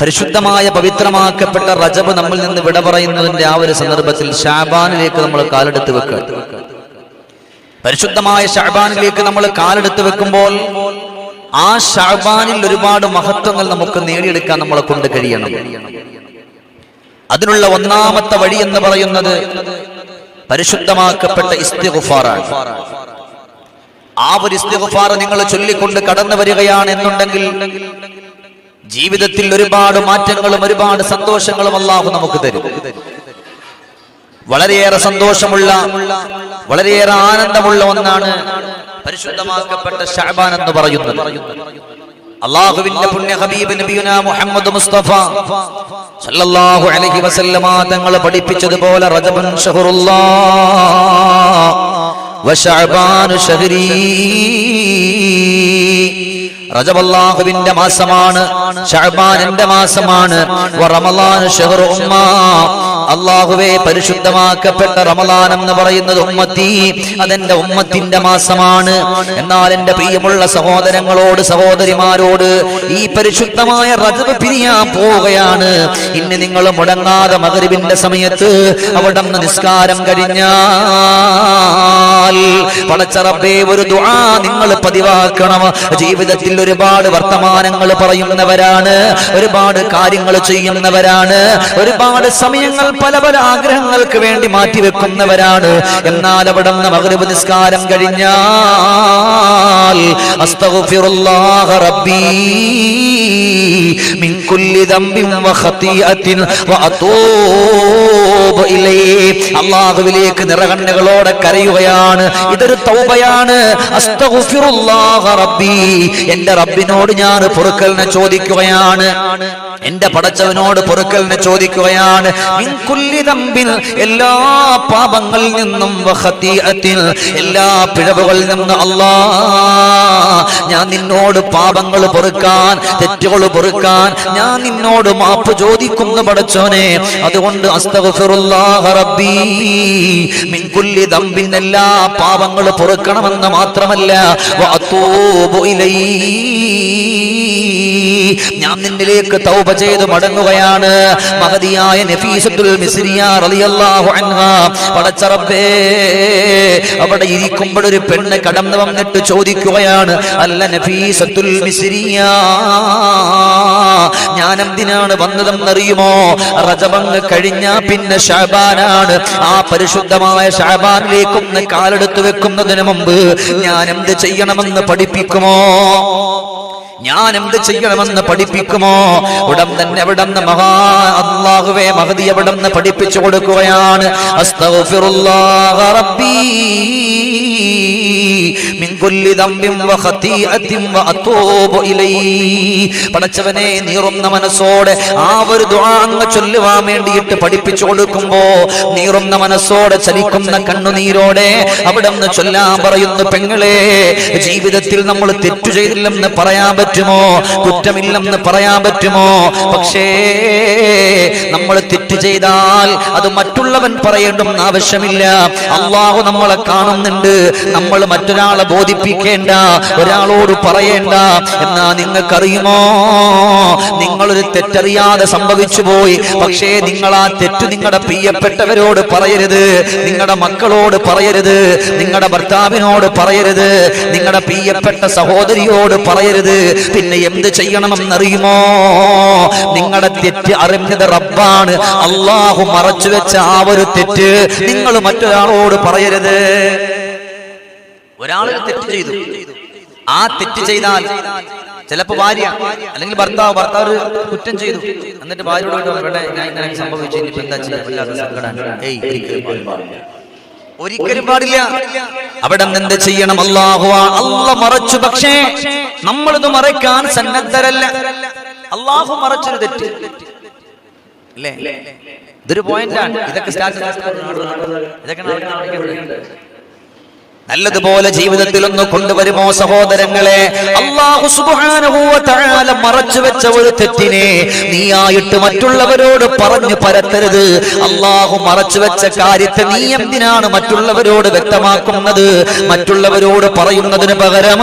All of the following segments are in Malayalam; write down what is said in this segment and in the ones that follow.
പരിശുദ്ധമായ പവിത്രമാക്കപ്പെട്ട റജബ് നമ്മൾ നിന്ന് വിട പറയുന്നതിന്റെ ആ ഒരു സന്ദർഭത്തിൽ ഷാബാനിലേക്ക് നമ്മൾ കാലെടുത്ത് വെക്കുക. പരിശുദ്ധമായ ഷാബാനിലേക്ക് നമ്മൾ കാലെടുത്ത് വെക്കുമ്പോൾ ആ ഷാബാനിൽ ഒരുപാട് മഹത്വങ്ങൾ നമുക്ക് നേടിയെടുക്കാൻ നമ്മളെ കൊണ്ട് കഴിയണം. അതിനുള്ള ഒന്നാമത്തെ വഴി എന്ന് പറയുന്നത് പരിശുദ്ധമാക്കപ്പെട്ട ഇസ്തിഗുഫാറാണ്. ആ ഒരു ഇസ്തിഗുഫാർ നിങ്ങൾ ചൊല്ലിക്കൊണ്ട് കടന്നു വരികയാണ് എന്നുണ്ടെങ്കിൽ ജീവിതത്തിൽ ഒരുപാട് മാറ്റങ്ങളും ഒരുപാട് സന്തോഷങ്ങളും അള്ളാഹു നമുക്ക് തരും. വളരെയേറെ സന്തോഷമുള്ള വളരെയേറെ ആനന്ദമുള്ള ഒന്നാണ് പരിശുദ്ധമാക്കപ്പെട്ട ഷാബാൻ എന്ന് പറയുന്നത്. അള്ളാഹുവിന്റെ പുണ്യ ഹബീബ് നബിയുന മുഹമ്മദ് മുസ്തഫ സല്ലല്ലാഹു അലൈഹി വസല്ലമ തങ്ങൾ പഠിപ്പിച്ചതുപോലെ റജബൻ ഷഹറുല്ലാ വശഅബാനു ഷഹരീ റജബ് അല്ലാഹുവിന്റെ മാസമാണ് ഷഅബാൻ എന്റെ മാസമാണ് അള്ളാഹുവെ പരിശുദ്ധമാക്കപ്പെട്ട റമളാൻ എന്ന് പറയുന്നത് ഉമ്മത്തി അതെന്റെ ഉമ്മത്തിന്റെ മാസമാണ്. എന്നാൽ എന്റെ പ്രിയമുള്ള സഹോദരങ്ങളോട് സഹോദരിമാരോട് ഈ പരിശുദ്ധമായ റജബ് പിരിയാൻ പോവുകയാണ്. ഇന്ന് നിങ്ങൾ മുടങ്ങാതെ മകരിവിന്റെ സമയത്ത് അവിടെ നിന്ന് നിസ്കാരം കഴിഞ്ഞാൽ പടച്ചറബേ ഒരു ദുആ നിങ്ങൾ പതിവാക്കണം. ജീവിതത്തിൽ ഒരുപാട് വർത്തമാനങ്ങൾ പറയുന്നവരാണ് ഒരുപാട് കാര്യങ്ങൾ ചെയ്യുന്നവരാണ് ഒരുപാട് സമയങ്ങൾ പല പല ആഗ്രഹങ്ങൾക്ക് വേണ്ടി മാറ്റിവെക്കുന്നവരാണ് എന്നാൽ അവിടെ നിന്ന് മഗ്രിബ് നിസ്കാരം കഴിഞ്ഞാൽ അല്ലാഹുവിലേക്ക് നിറകണ്ണുകളോടെ കരയുകയാണ്. ഇതൊരു തൗബയാണ്. റബ്ബി. എന്റെ റബ്ബിനോട് ഞാൻ പൊറുക്കലിനെ ചോദിക്കുകയാണ്. എന്റെ പടച്ചവനോട് പൊറുക്കലിനെ ചോദിക്കുകയാണ് എല്ലാ പാപങ്ങളിൽ നിന്നും എല്ലാ പിഴവുകളിൽ നിന്നും അല്ലാ ഞാൻ നിന്നോട് പാപങ്ങൾ പൊറുക്കാൻ തെറ്റുകൾ പൊറുക്കാൻ ഞാൻ നിന്നോട് മാപ്പ് ചോദിക്കുന്നു പടച്ചോനെ അതുകൊണ്ട് എല്ലാ പാപങ്ങൾ പൊറുക്കണമെന്ന് മാത്രമല്ല ഞാൻ നിന്നിലേക്ക് തൗബ ചെയ്ത് മടങ്ങുകയാണ്. മഹതിയായ നഫീസത്തുൽ മിസ്രിയ റളിയല്ലാഹു അവിടെ ഇരിക്കുമ്പോഴൊരു പെണ്ണ് കടന്നു വന്നിട്ട് ചോദിക്കുകയാണ് അല്ല നഫീസത്തുൽ മിസ്രിയ ഞാൻ എന്തിനാണ് വന്നതെന്നറിയുമോ? റജബങ്ങ് കഴിഞ്ഞാ പിന്നെ ഷാബാനാണ്. ആ പരിശുദ്ധമായ ഷാബാനിലേക്കൊന്ന് കാലെടുത്ത് വെക്കുന്നതിന് മുമ്പ് ഞാൻ എന്ത് ചെയ്യണമെന്ന് പഠിപ്പിക്കുമോ? ഞാൻ എന്ത് ചെയ്യണമെന്ന് പഠിപ്പിക്കുമോ? ഉടൻ തന്നെ അവിടെ നിന്ന് മഹാ അള്ളാഹുവേ മഹതി അവിടെ നിന്ന് പഠിപ്പിച്ചു കൊടുക്കുകയാണ്. പടച്ചവനെ നീറുന്ന മനസ്സോടെ ആ ഒരു ദുആ അങ്ങ് ചൊല്ലുവാൻ വേണ്ടിയിട്ട് പഠിപ്പിച്ചു കൊടുക്കുമ്പോ നീറുന്ന മനസ്സോടെ ചലിക്കുന്ന കണ്ണുനീരോടെ അവിടെ ചൊല്ലാൻ പറയുന്നു പെങ്ങളെ ജീവിതത്തിൽ നമ്മൾ തെറ്റു ചെയ്തില്ലെന്ന് പറയാൻ പറ്റുമോ? കുറ്റമില്ലെന്ന് പറയാൻ പറ്റുമോ? പക്ഷേ നമ്മൾ തെറ്റ് ചെയ്താൽ അത് മറ്റുള്ളവൻ പറയേണ്ടും ആവശ്യമില്ല. അള്ളാഹു നമ്മളെ കാണുന്നുണ്ട്. നമ്മൾ മറ്റൊരാളെ ബോധിപ്പിക്കേണ്ട ഒരാളോട് പറയേണ്ട. എന്നാ നിങ്ങൾക്കറിയുമോ? നിങ്ങളൊരു തെറ്ററിയാതെ സംഭവിച്ചു പോയി. പക്ഷേ നിങ്ങൾ ആ തെറ്റ് നിങ്ങളുടെ പ്രിയപ്പെട്ടവരോട് പറയരുത്. നിങ്ങളുടെ മക്കളോട് പറയരുത്. നിങ്ങളുടെ ഭർത്താവിനോട് പറയരുത്. നിങ്ങളുടെ പ്രിയപ്പെട്ട സഹോദരിയോട് പറയരുത്. പിന്നെ എന്ത് ചെയ്യണമെന്നറിയുമോ? നിങ്ങളുടെ തെറ്റ് അറിഞ്ഞത് റബ്ബാണ്. അള്ളാഹു മറച്ചു വെച്ച ആ ഒരു തെറ്റ് നിങ്ങൾ മറ്റൊരാളോട് പറയരുത്. ഒരാൾ തെറ്റ് ചെയ്തു. ആ തെറ്റ് ചെയ്താൽ ചിലപ്പോ ഭാര്യ അല്ലെങ്കിൽ ഭർത്താവ് ഭർത്താവ് കുറ്റം ചെയ്തു. എന്നിട്ട് ഭാര്യയോട് പറഞ്ഞു, "വേണ്ട, ഞാൻ ഇങ്ങനെ സംഭവിച്ചു ഇനിയിപ്പോ എന്താ ചെയ്യാ? വല്ലാത്ത സങ്കടാണ്." ഏയ് ഒരിക്കലും പാടില്ല. അവിടെ എന്ത് ചെയ്യണം അള്ളാഹു അല്ല മറച്ചു പക്ഷേ നമ്മളിത് മറയ്ക്കാൻ സന്നദ്ധരല്ല. അള്ളാഹു മറച്ചൊരു തെറ്റ്. അല്ലേ ഇതൊരു പോയിന്റാണ് ഇതൊക്കെ സ്റ്റാറ്റസ് ഇതൊക്കെ. നല്ലതുപോലെ ജീവിതത്തിൽ ഒന്ന് കൊണ്ടുവരുമോ സഹോദരങ്ങളെ? അള്ളാഹു തആല മറച്ചു വെച്ച ഒരു തെറ്റിനെ നീയായിട്ട് മറ്റുള്ളവരോട് പറഞ്ഞു പരത്തരുത്. അള്ളാഹു മറച്ചു വെച്ച കാര്യത്തെ നീ എന്തിനാണ് മറ്റുള്ളവരോട് വ്യക്തമാക്കുന്നത്? മറ്റുള്ളവരോട് പറയുന്നതിന് പകരം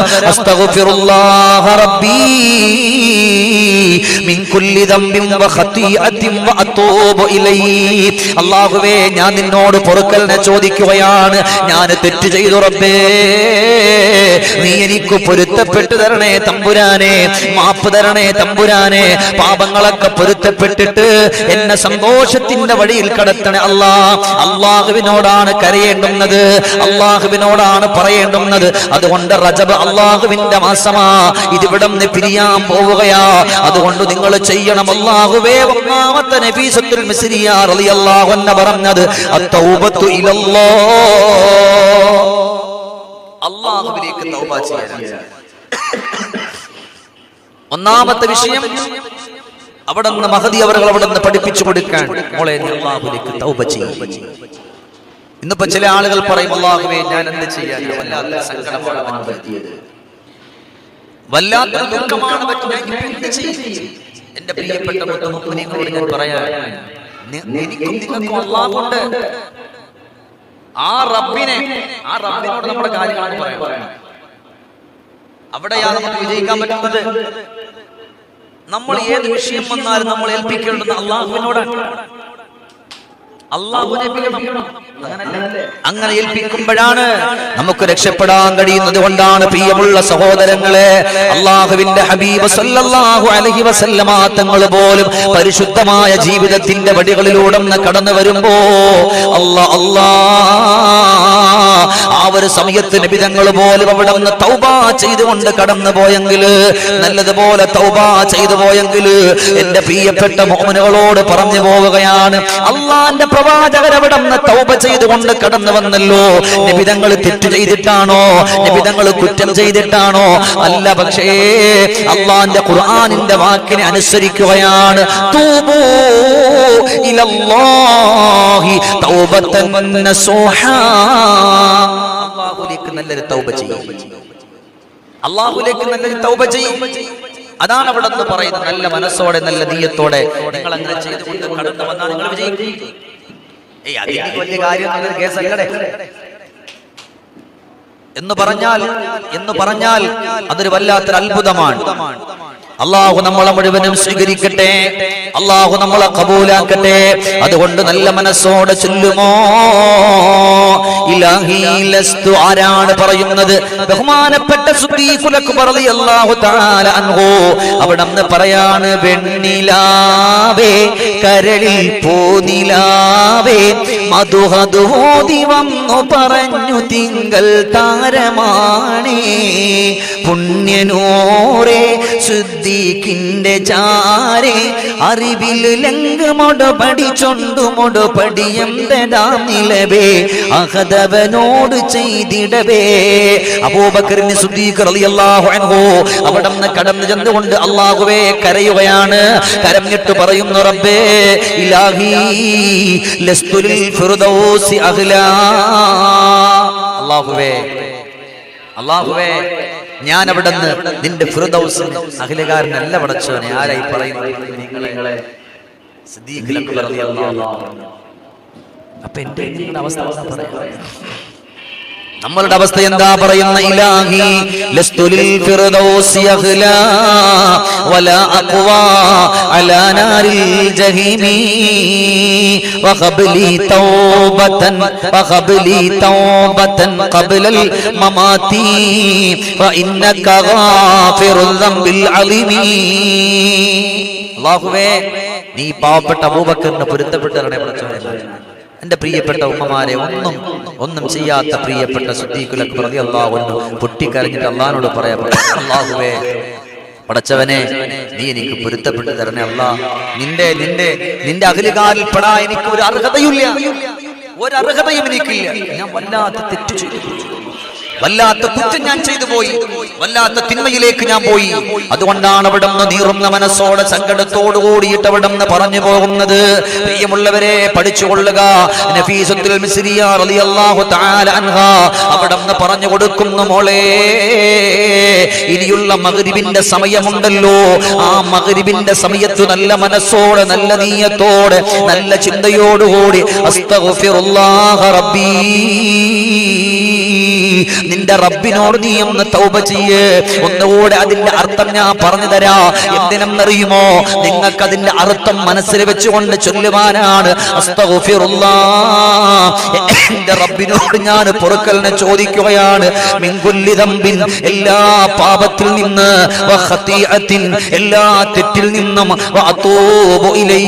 അള്ളാഹുവേ ഞാൻ നിന്നോട് പൊറുക്കലിനെ ചോദിക്കുകയാണ്. ഞാൻ തെറ്റ് ചെയ്തു റബ്ബേ നീ എനിക്ക് പൊരുത്തപ്പെട്ടു തരണേ തമ്പുരാനെ മാപ്പ് തരണേ തമ്പുരാനെ പാപങ്ങളൊക്കെ പൊരുത്തപ്പെട്ടിട്ട് എന്നെ സന്തോഷത്തിന്റെ വഴിയിൽ കടത്തണേ അല്ലാ. അള്ളാഹുവിനോടാണ് കരയേണ്ടുന്നത് അള്ളാഹുവിനോടാണ് പറയേണ്ടുന്നത്. അതുകൊണ്ട് റജബ് അള്ളാഹുവിന്റെ മാസമാ. ഇതിവിടം പിരിയാൻ പോവുകയാ. അതുകൊണ്ട് നിങ്ങൾ ചെയ്യണം അള്ളാഹുവേ ഒന്നാമത്തെ നബീസത്തുൽ മിസ്രിയ റളിയല്ലാഹു അൻഹ പറഞ്ഞത് അത്തൗബത്തു ഇലല്ലാ. അള്ളാഹുവിലേക്ക് തൗബ ചെയ്യാനാണ് ഒന്നാമത്തെ വിഷയം അവിടെ നിന്ന് മഹദി അവർ അവിടെ നിന്ന് പഠിപ്പിച്ചു കൊടുക്കാൻ മോളെ അള്ളാഹുലേക്ക് തൗബ ചെയ്യും. ഇന്നിപ്പോ ചില ആളുകൾ പറയും അള്ളാഹുവേ ഞാൻ എന്ത് ചെയ്യാൻ വല്ലാത്ത സങ്കടമാണ് പറ്റിയത്. വല്ലാത്ത ദുഃഖമാണ് പറ്റിയത്? എന്റെ പ്രിയപ്പെട്ട മുത്തുമുഖിനോട് ഞാൻ പറയാൻ എനിക്കും നിങ്ങൾക്കും അള്ളാഹുണ്ട്. ആ റബ്ബിനെ ആ റബ്ബിനോട് നമ്മുടെ കാര്യങ്ങളാണ് പറയാം അവിടെയാണ് നമുക്ക് വിജയിക്കാൻ പറ്റുന്നത് നമ്മൾ ഏത് വിഷയം വന്നാലും നമ്മൾ ഏൽപ്പിക്കേണ്ടത് അള്ളാഹുവിനോടാണ്. അള്ളാഹുവിനെ? അങ്ങനെ ഏൽപ്പിക്കുമ്പോഴാണ് നമുക്ക് രക്ഷപ്പെടാൻ കഴിയുന്നത് കൊണ്ടാണ് പ്രിയമുള്ള സഹോദരങ്ങളെ അള്ളാഹുവിന്റെ ഹബീബ് സല്ലല്ലാഹു അലൈഹി വസല്ലമ തങ്ങൾ പോലും പരിശുദ്ധമായ ജീവിതത്തിന്റെ വടികളിലൂടെ കടന്നു വരുമ്പോ അല്ലാ അല്ലാ ആ ഒരു സമയത്ത് നിബിതങ്ങൾ പോലും അവിടെ നിന്ന് തൗബ ചെയ്തുകൊണ്ട് കടന്നു പോയെങ്കിൽ നല്ലതുപോലെ തൗബ ചെയ്തു പോയെങ്കിൽ എന്റെ പ്രിയപ്പെട്ട മോമനുകളോട് പറഞ്ഞു പോവുകയാണ്. അള്ളാന്റെ നിന്ന് തൗബ ചെയ്തുകൊണ്ട് കടന്നു വന്നല്ലോ. നിബിതങ്ങൾ തെറ്റ് ചെയ്തിട്ടാണോ? നിബിതങ്ങൾ കുറ്റം ചെയ്തിട്ടാണോ? അല്ല പക്ഷേ അള്ളാന്റെ ഖുർആനിന്റെ വാക്കിനെ അനുസരിക്കുകയാണ്. തൂബൂ ഇലല്ലാഹി തൗബത്തൻ നസൂഹാ അള്ളാഹുലേക്ക് നല്ലൊരു തൗബ ചെയ്യും. അള്ളാഹുലേക്ക് നല്ലൊരു തൗബ ചെയ്യും. അതാണ് അവിടെ നിന്ന് പറയുന്നത് നല്ല മനസ്സോടെ നല്ല നീയത്തോടെ. നിങ്ങൾ അങ്ങനെ ചെയ്തുകൊണ്ട് കടന്നു വന്നാൽ നിങ്ങൾ വിജയിക്കും. ഏയ് അതിന് വലിയ കാര്യം കേസല്ലേ എന്ന് പറഞ്ഞാൽ എന്ന് പറഞ്ഞാൽ അതൊരു വല്ലാത്തൊരു അത്ഭുതമാണ്. അള്ളാഹു നമ്മളെ മുഴുവനും സ്വീകരിക്കട്ടെ. അള്ളാഹു നമ്മളെ കബൂലാക്കട്ടെ. അതുകൊണ്ട് നല്ല മനസ്സോടെ ചൊല്ലുമോ? ഇലാഹി ലസ്തു ആരാണ് പറയുന്നത്? ബഹുമാനപ്പെട്ട അല്ലാഹു തആല അൻഹു. അവിടന്ന് പറയാണ് വെണ്ണിലാവേ കരളിൽ പോനിലാവേ മധുഹദോതി വന്നു പറഞ്ഞു തിങ്കൾ താരമാണേ പുണ്യനൂറേ ശുദ്ധിക്കിന്റെ ചാരെ അറിവിൽ ലംഘമൊട പടിച്ചൊണ്ടുമൊട പടിയന്തതാം നിലവേ. അഹദവനോട് ചെയ്തിടവേ. അബൂബക്കറിന് സുദ്ദീഖ് റളിയല്ലാഹു അൻഹു അവിടെ നിന്ന് കടന്നു ചെന്നുകൊണ്ട് അള്ളാഹുവേ കരയുകയാണ്. കരഞ്ഞിട്ട് പറയുന്നു റബ്ബേ ഇലാഹി ലസ്തുൽ ഫിർദൗസി അഹ്ലാ. അള്ളാഹുവേ അള്ളാഹുവേ ഞാൻ അവിടെ നിന്ന് നിന്റെ ഫിറുദൗസും അഖിലകാരനല്ല പടച്ചവനെ ആരായി പറയുന്നത്? നിങ്ങളെ സിദ്ദീഖിലൊക്കെ അൻഹു. അപ്പൊ എന്റെ അവസ്ഥ പറയാ. നമ്മളുടെ അവസ്ഥ എന്താ പറയുന്ന ഇലാഹി? ലസ്തുലിൽ ഫിർദൗസി അഖ്ലാ വലാ അഖ്വാ അലാ നാരിൽ ജഹീമി വഖബ്ലി തൗബതൻ വഖബ്ലി തൗബതൻ ഖബ്ലൽ മമാതി വഇന്നക ഗാഫിറുൽ ദംബിൽ അലീമി. അല്ലാഹുവേ നീ പാവപ്പെട്ട അബൂബക്കറിന് പൊരുത്തപ്പെട്ടവരുടെ പ്രചോദനം എന്റെ പ്രിയപ്പെട്ട ഉമ്മമാരെ ഒന്നും ഒന്നും ചെയ്യാത്ത പ്രിയപ്പെട്ട സുദ്ദീഖുലക്ക് പ്രതി അള്ളാഹുന്നു പൊട്ടിക്കരഞ്ഞിട്ട് അള്ളഹാനോട് പറയാ അള്ളാഹുവേ പടച്ചവനെ നീ എനിക്ക് പൊരുത്തപ്പെട്ട് തരണേ അല്ല. നിന്റെ നിന്റെ നിന്റെ അകലുകാലിൽ പെടാ എനിക്ക് ഒരു അർഹതയില്ല ഒരർഹതയും എനിക്കില്ല. ഞാൻ വല്ലാത്ത തെറ്റു ചെയ്തു. വല്ലാത്ത കുറ്റം ഞാൻ ചെയ്തു പോയി. വല്ലാത്ത തിന്മയിലേക്ക് ഞാൻ പോയി. അതുകൊണ്ടാണ് അവിടെ നിന്ന് നീറുന്ന മനസ്സോടെ സങ്കടത്തോടു കൂടിയിട്ട് അവിടെ നിന്ന് പറഞ്ഞു പോകുന്നത്. പ്രിയമുള്ളവരെ പഠിച്ചുകൊള്ളുക. അവിടെ നിന്ന് പറഞ്ഞു കൊടുക്കുന്നു മോളെ. ഇനിയുള്ള മകരിവിന്റെ സമയമുണ്ടല്ലോ. ആ മകരിവിന്റെ സമയത്ത് നല്ല മനസ്സോടെ നല്ല നീയത്തോടെ നല്ല ചിന്തയോടുകൂടി റബ്ബീ. നിന്റെ റബ്ബിനോട് നീ ഒന്ന് തൗബ ചെയ്യ്. ഒന്നുകൂടെ അതിന്റെ അർത്ഥം ഞാൻ പറഞ്ഞു തരാ. എന്തിനെന്നറിയുമോ? നിങ്ങൾക്ക് അതിന്റെ അർത്ഥം മനസ്സിൽ വെച്ചുകൊണ്ട് ചൊല്ലുവാനാണ്. എന്റെ റബ്ബിനോട് ഞാൻ പൊറുക്കലിനെ ചോദിക്കുകയാണ്. മിങ്കുല്ലിതമ്പിൻ എല്ലാ പാപത്തിൽ നിന്ന് എല്ലാ തെറ്റിൽ നിന്നും നീ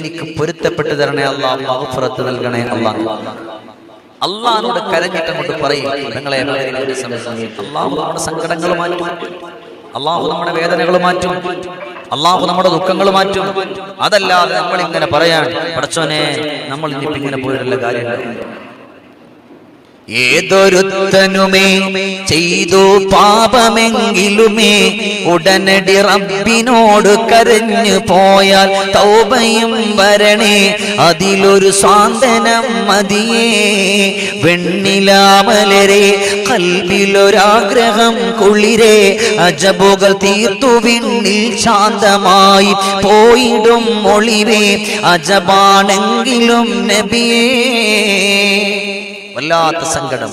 എനിക്ക് പൊരുത്തപ്പെട്ട് തരണേ അള്ളാഹ് മഗ്ഫിറത്ത് നൽകണേ അല്ലാഹ്. അള്ളാഹിനോട് കരഞ്ഞിട്ട് അങ്ങോട്ട് പറയും നിങ്ങളെ അള്ളാഹു നമ്മുടെ സങ്കടങ്ങൾ മാറ്റും അള്ളാഹു നമ്മുടെ വേദനകൾ മാറ്റും അള്ളാഹു നമ്മുടെ ദുഃഖങ്ങൾ മാറ്റും. അതല്ലാതെ നമ്മൾ ഇങ്ങനെ പറയാൻ പടച്ചോനെ നമ്മൾ ഇങ്ങനെ പോയിട്ടുള്ള കാര്യങ്ങൾ ഏതൊരുത്തനുമേ ചെയ്തു പാപമെങ്കിലുമേ ഉടനടി റബ്ബിനോട് കരഞ്ഞു പോയാൽ തൗബയും വരണേ. അതിലൊരു സാന്ത്വനം മതിയേ. വെണ്ണിലാമലരെ കൽവിലൊരാഗ്രഹം കുളിരെ. അജബുകൾ തീർത്തു വിണ്ണിൽ ശാന്തമായി പോയിടും ഒളിവേ. അജബാണെങ്കിലും നബിയേ. വല്ലാത്ത സങ്കടം.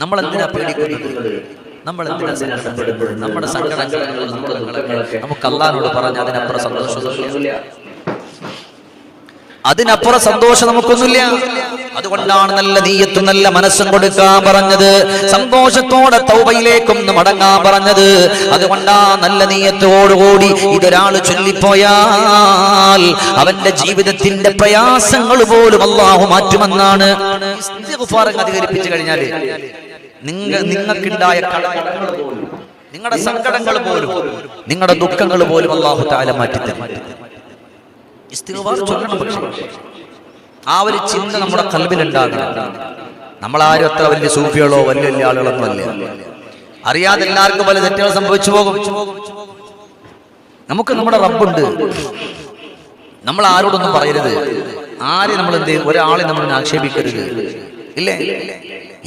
നമ്മൾ എന്തിനാ പേടിക്കുന്നത്? നമ്മൾ എന്തിനാ സങ്കടപ്പെടുന്നത് നമ്മുടെ സങ്കടങ്ങൾ നമുക്ക് അള്ളാഹിനോട് പറഞ്ഞ് അതിനപ്പുറം സന്തോഷമൊന്നുമില്ല അതിനപ്പുറം സന്തോഷം നമുക്കൊന്നുമില്ല. അതുകൊണ്ടാണ് നല്ല നീയത്തും നല്ല മനസ്സും കൊടുക്കാൻ പറഞ്ഞത്. സന്തോഷത്തോടെ തൗബയിലേക്കൊന്ന് മടങ്ങാൻ പറഞ്ഞത്. അതുകൊണ്ടാ നല്ല നീയത്തോടുകൂടി ഇതൊരാൾ ചൊല്ലിപ്പോയാൽ അവന്റെ ജീവിതത്തിന്റെ പ്രയാസങ്ങൾ പോലും അള്ളാഹു മാറ്റുമെന്നാണ്. അധികരിപ്പിച്ചു കഴിഞ്ഞാൽ നിങ്ങൾ നിങ്ങൾക്കുണ്ടായ നിങ്ങളുടെ സങ്കടങ്ങൾ പോലും നിങ്ങളുടെ ദുഃഖങ്ങൾ പോലും അള്ളാഹു താല മാറ്റിത്തരും. ചൊല്ലണം പക്ഷേ. ആ ഒരു ചിന്ത നമ്മുടെ കൽവിലുണ്ടാകണം. നമ്മളാരും അത്ര വലിയ സൂഫികളോ വലിയ വലിയ ആളുകളൊന്നും അല്ല. അറിയാതെ എല്ലാവർക്കും പല തെറ്റുകൾ സംഭവിച്ചു പോകും. നമുക്ക് നമ്മുടെ റബ്ബുണ്ട്. നമ്മൾ ആരോടൊന്നും പറയരുത്. ആരെ നമ്മൾ എന്ത്? ഒരാളെ നമ്മൾ ആക്ഷേപിക്കരുത്. ഇല്ലേ?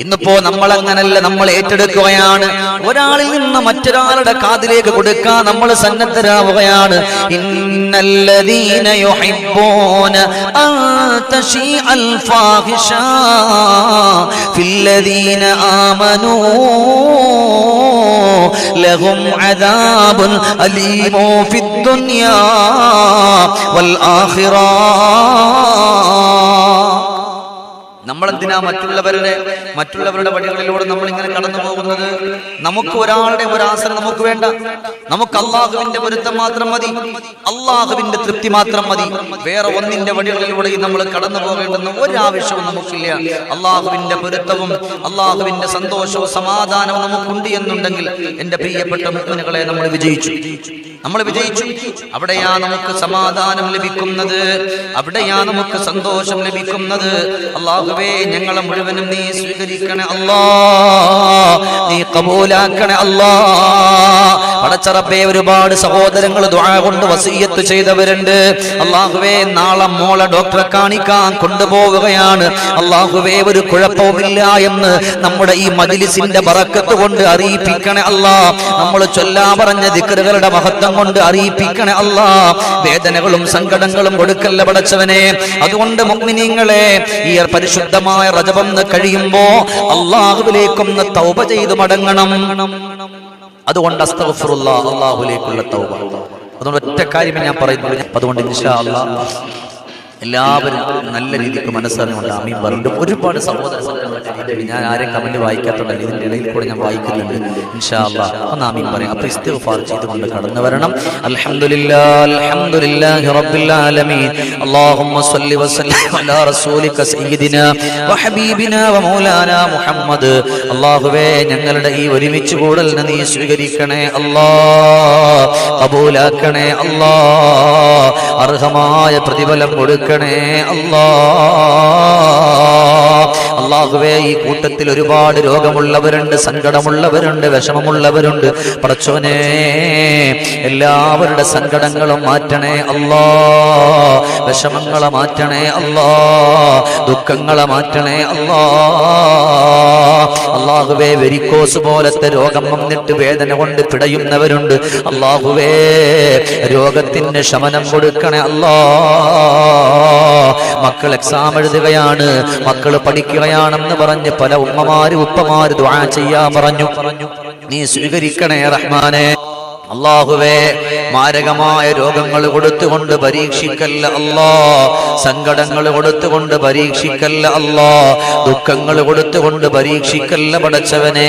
ഇന്നിപ്പോ നമ്മൾ അങ്ങനല്ല നമ്മൾ ഏറ്റെടുക്കുകയാണ്. ഒരാളിൽ നിന്ന് മറ്റൊരാളുടെ കാതിലേക്ക് കൊടുക്കാൻ നമ്മൾ സന്നദ്ധരാവുകയാണ്. യുഹിബ്ബൂന അൻ തശീഅൽ ഫാഹിഷ ഫില്ലദീന നമ്മളെന്തിനാ മറ്റുള്ളവരുടെ മറ്റുള്ളവരുടെ വഴികളിലൂടെ നമ്മൾ ഇങ്ങനെ കടന്നു പോകുന്നത്? നമുക്ക് ഒരാളുടെ ഒരു ഒരാസനം നമുക്ക് വേണ്ട. നമുക്ക് അള്ളാഹുവിന്റെ പൊരുത്തം മാത്രം മതി. അള്ളാഹുവിന്റെ തൃപ്തി മാത്രം മതി. വേറെ ഒന്നിന്റെ വഴികളിലൂടെ നമ്മൾ കടന്നു പോകേണ്ടെന്ന് ഒരാവശ്യവും നമുക്കില്ല. അള്ളാഹുവിന്റെ പൊരുത്തവും അള്ളാഹുവിന്റെ സന്തോഷവും സമാധാനവും നമുക്കുണ്ട് എന്നുണ്ടെങ്കിൽ എന്റെ പ്രിയപ്പെട്ട മുഖനുകളെ നമ്മൾ വിജയിച്ചു. നമ്മൾ വിജയിച്ചു. അവിടെയാ നമുക്ക് സമാധാനം ലഭിക്കുന്നത്. അവിടെയാ നമുക്ക് സന്തോഷം ലഭിക്കുന്നത്. അള്ളാഹുവേ ഞങ്ങളെ മുഴുവനും നീ സ്വീകരിക്കണേ അല്ലാ നീ കബൂലാക്കണേ അല്ലാ പടച്ചറപ്പേ ഒരുപാട് സഹോദരങ്ങൾ കൊണ്ട് വസീയത്ത് ചെയ്തവരുണ്ട്. അള്ളാഹുവേ നാളെ മോളെ ഡോക്ടറെ കാണിക്കാൻ കൊണ്ടുപോവുകയാണ്. അള്ളാഹുവേ ഒരു കുഴപ്പവുമില്ല എന്ന് നമ്മുടെ ഈ മജിലിസിന്റെ പറക്കത്ത് കൊണ്ട് അറിയിപ്പിക്കണേ അല്ലാ നമ്മൾ ചൊല്ലാ പറഞ്ഞ ദിക്കറുകളുടെ മഹത്വം കൊണ്ട് അറിയിപ്പിക്കണേ അല്ലാ വേദനകളും സങ്കടങ്ങളും കൊടുക്കല്ല പടച്ചവനെ. അതുകൊണ്ട് മുഗ്മിനീങ്ങളെ ഈ പരിശുദ്ധമായ റജബം കഴിയുമ്പോ അള്ളാഹുവിലേക്കൊന്ന് തൗബ ചെയ്ത് മടങ്ങണം. അതുകൊണ്ട് അസ്തഫുറുള്ള അള്ളാഹുലേക്കുള്ള തൗബ. അതുകൊണ്ട് ഒറ്റ കാര്യമേ ഞാൻ പറയുന്നു അതുകൊണ്ട് ഇൻഷാ അല്ലാഹ് എല്ലാവരും നല്ല രീതിക്ക് മനസ്സറിഞ്ഞുകൊണ്ട് അമീൻ പറഞ്ഞു ഒരുപാട് സഹോദര സഹോദരന്മാരുടെ ഞാൻ ആരെ കമന്റ് വായിക്കാത്തുണ്ടല്ലോ ഇതിന്റെ ഇടയിൽ കൂടെ ഞാൻ വായിക്കുന്നുണ്ട്. ഇൻഷാ അല്ലാഹ് ഒന്ന് ആമീൻ പറയാം. അപ്പൊ ഇസ്തിഗ്ഫാർ ചെയ്തുകൊണ്ട് കടന്നു വരണം. അൽഹംദുലില്ലാ അൽഹംദുലില്ലാഹി റബ്ബിൽ ആലമീൻ. അല്ലാഹുമ്മ സ്വല്ലി വസല്ലിം അലാ റസൂലിക സയ്യിദിനാ വഹബീബിനാ വമൗലാനാ മുഹമ്മദ്. അല്ലാഹുവേ ഞങ്ങളുടെ ഈ ഒരുമിച്ച് കൂടലിനെ നീ സ്വീകരിക്കണേ അല്ലാ. കബൂലാക്കണേ അല്ലാ. അർഹമായ പ്രതിഫലം കൊടുക്കണേ അല്ലാ അള്ളാഹുവേ ഈ കൂട്ടത്തിൽ ഒരുപാട് രോഗമുള്ളവരുണ്ട് സങ്കടമുള്ളവരുണ്ട് വിഷമമുള്ളവരുണ്ട്. പടച്ചോനെ എല്ലാവരുടെ സങ്കടങ്ങളും മാറ്റണേ അല്ലാ. വിഷമങ്ങളെ മാറ്റണേ അല്ലാ. ദുഃഖങ്ങളെ മാറ്റണേ അല്ലാ. അള്ളാഹുവേ വെരിക്കോസ് പോലത്തെ രോഗം വന്നിട്ട് വേദന കൊണ്ട് പിടയുന്നവരുണ്ട്. അള്ളാഹുവേ രോഗത്തിന് ശമനം കൊടുക്കണേ അല്ലാ. മക്കൾ എക്സാം എഴുതുകയാണ്. മക്കൾ പഠിക്കുകയാണെന്ന് പറഞ്ഞ് പല ഉമ്മമാര് ഉപ്പമാര് ദ്വാ ചെയ്യാൻ പറഞ്ഞു. നീ സ്വീകരിക്കണേ റഹ്മാനെ. അള്ളാഹുവേ മാരകമായ രോഗങ്ങൾ കൊടുത്തുകൊണ്ട് പരീക്ഷിക്കല്ല അല്ലാ. സങ്കടങ്ങൾ കൊടുത്തുകൊണ്ട് പരീക്ഷിക്കല്ല അല്ലാ. ദുഃഖങ്ങൾ കൊടുത്തുകൊണ്ട് പരീക്ഷിക്കല്ല പടച്ചവനെ.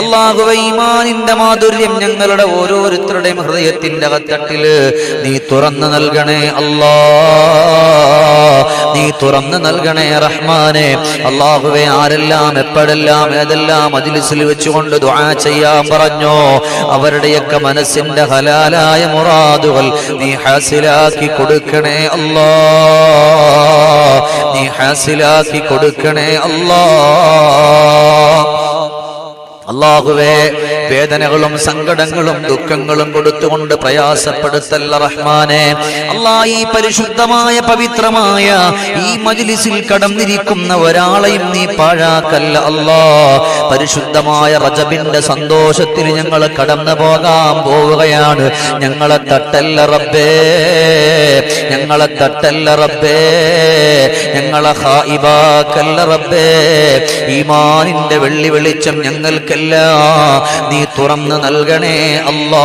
അള്ളാഹുവേ ഈമാനിന്റെ മാധുര്യം ഞങ്ങളുടെ ഓരോരുത്തരുടെയും ഹൃദയത്തിന്റെ അകത്തട്ടിൽ നീ തുറന്നു നൽകണേ അല്ലാ. നീ തുറന്നു നൽകണേ റഹ്മാനെ. അള്ളാഹുവെ ആരെല്ലാം എപ്പോഴെല്ലാം ഏതെല്ലാം അതിലിസിൽ വെച്ചുകൊണ്ട് ദുആ ചെയ്യാൻ പറഞ്ഞോ അവരുടെയൊക്കെ മനസ്സിന്റെ ഹലാലായ മുറാദുകൾ നീ ഹാസിലാക്കി കൊടുക്കണേ അല്ലാ. നീ ഹാസിലാക്കി കൊടുക്കണേ അല്ലാ. അള്ളാഹുവേ വേദനകളും സങ്കടങ്ങളും ദുഃഖങ്ങളും കൊടുത്തുകൊണ്ട് പ്രയാസപ്പെടുത്തല്ല റഹ്മാനെ. അല്ലാ ഈ പരിശുദ്ധമായ പവിത്രമായ ഈ മജിലിസിൽ കടന്നിരിക്കുന്ന ഒരാളെയും നീ പാഴാക്കല്ല അല്ലാ പരിശുദ്ധമായ റജബിന്റെ സന്തോഷത്തിൽ ഞങ്ങൾ കടന്നു പോകാൻ പോവുകയാണ്. ഞങ്ങളെ തട്ടല്ല റബ്ബേ. ഞങ്ങളെ തട്ടല്ല റബ്ബേ. ഞങ്ങളെ ഹായിബാക്കല്ല റബ്ബേ. ഈമാനിന്റെ വെള്ളി വെളിച്ചം ഞങ്ങൾക്കല്ല. നീ തുറന്നു നൽകണേ അല്ലാ.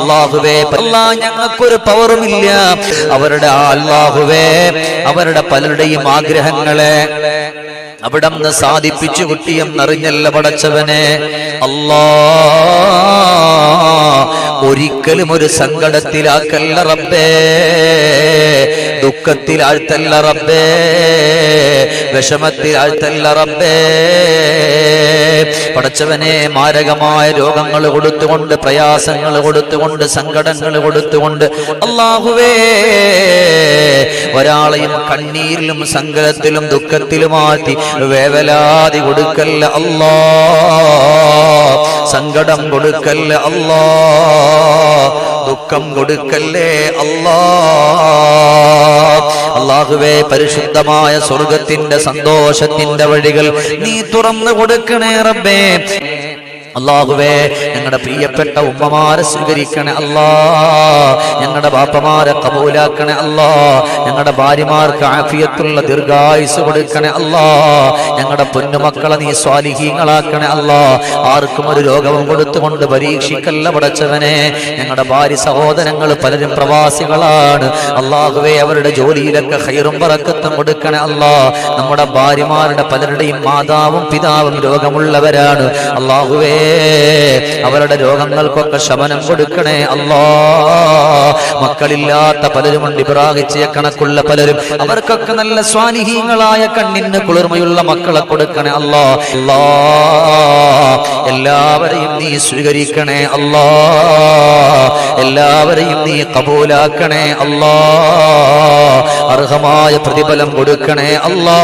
അള്ളാഹുവേ അല്ലാ ഞങ്ങൾക്കൊരു പവറുമില്ല അവരുടെ അല്ലാഹുവേ അവരുടെ പലരുടെയും ആഗ്രഹങ്ങളെ അവിടന്ന് സാധിപ്പിച്ചു കുട്ടിയെന്നറിഞ്ഞല്ല പടച്ചവനെ. അല്ലാ ഒരിക്കലും ഒരു സങ്കടത്തിലാക്കല്ല റബ്ബേ. ദുഃഖത്തിലാഴ്ത്തല്ല റബ്ബേ. വിഷമത്തിലാഴ്ത്തല്ല റബ്ബേ. പടച്ചവനെ മാരകമായ രോഗങ്ങൾ കൊടുത്തുകൊണ്ട് പ്രയാസങ്ങൾ കൊടുത്തുകൊണ്ട് സങ്കടങ്ങൾ കൊടുത്തുകൊണ്ട് അള്ളാഹുവേ ഒരാളെയും കണ്ണീരിലും സങ്കടത്തിലും ദുഃഖത്തിലുമാറ്റി വേവലാതി കൊടുക്കല്ല അല്ലാ സങ്കടം കൊടുക്കല്ലേ അല്ലാ? ദുഃഖം കൊടുക്കല്ലേ അല്ലാ? അള്ളാഹുവേ പരിശുദ്ധമായ സ്വർഗത്തിന്റെ സന്തോഷത്തിന്റെ വഴികൾ നീ തുറന്നു കൊടുക്കണേ റബ്ബേ. അള്ളാഹുവേ ഞങ്ങളുടെ പ്രിയപ്പെട്ട ഉമ്മമാരെ സ്വീകരിക്കണേ അല്ലാ. ഞങ്ങളുടെ ബാപ്പമാരെ കബൂലാക്കണേ അല്ലാ. ഞങ്ങളുടെ ഭാര്യമാർക്ക് ആഫിയത്തുള്ള ദീർഘായുസ് കൊടുക്കണേ അല്ലാ. ഞങ്ങളുടെ പൊന്നുമക്കളെ നീ സ്വാലിഹീങ്ങളാക്കണേ അല്ലാ. ആർക്കും ഒരു രോഗവും കൊടുത്തുകൊണ്ട് പരീക്ഷിക്കല്ല പടച്ചവനെ. ഞങ്ങളുടെ ഭാര്യ സഹോദരങ്ങൾ പലരും പ്രവാസികളാണ്. അള്ളാഹുവേ അവരുടെ ജോലിയിലൊക്കെ ഹൈറും പറക്കത്തും കൊടുക്കണേ അല്ലാ. നമ്മുടെ ഭാര്യമാരുടെ പലരുടെയും മാതാവും പിതാവും രോഗമുള്ളവരാണ്. അള്ളാഹുവേ അവരുടെ രോഗങ്ങൾക്കൊക്കെ ശമനം കൊടുക്കണേ അല്ലോ. മക്കളില്ലാത്ത പലരുമുണ്ട് ഇബ്രാഹിച്ചിയ കണക്കുള്ള പലരും. അവർക്കൊക്കെ നല്ല സ്വാനിഹീങ്ങളായ കണ്ണിന് കുളിർമയുള്ള മക്കളെ കൊടുക്കണേ അല്ലോ. അല്ലോ. എല്ലാവരെയും നീ സ്വീകരിക്കണേ അല്ലോ. എല്ലാവരെയും നീ കബൂലാക്കണേ അല്ലോ. അർഹമായ പ്രതിഫലം കൊടുക്കണേ അല്ലാ.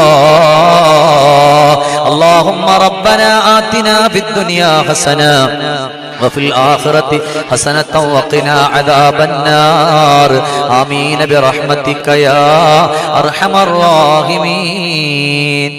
اللهم ربنا آتنا في الدنيا حسنة وفي الآخرة حسنة وقنا عذاب النار. آمين برحمتك يا أرحم الراحمين.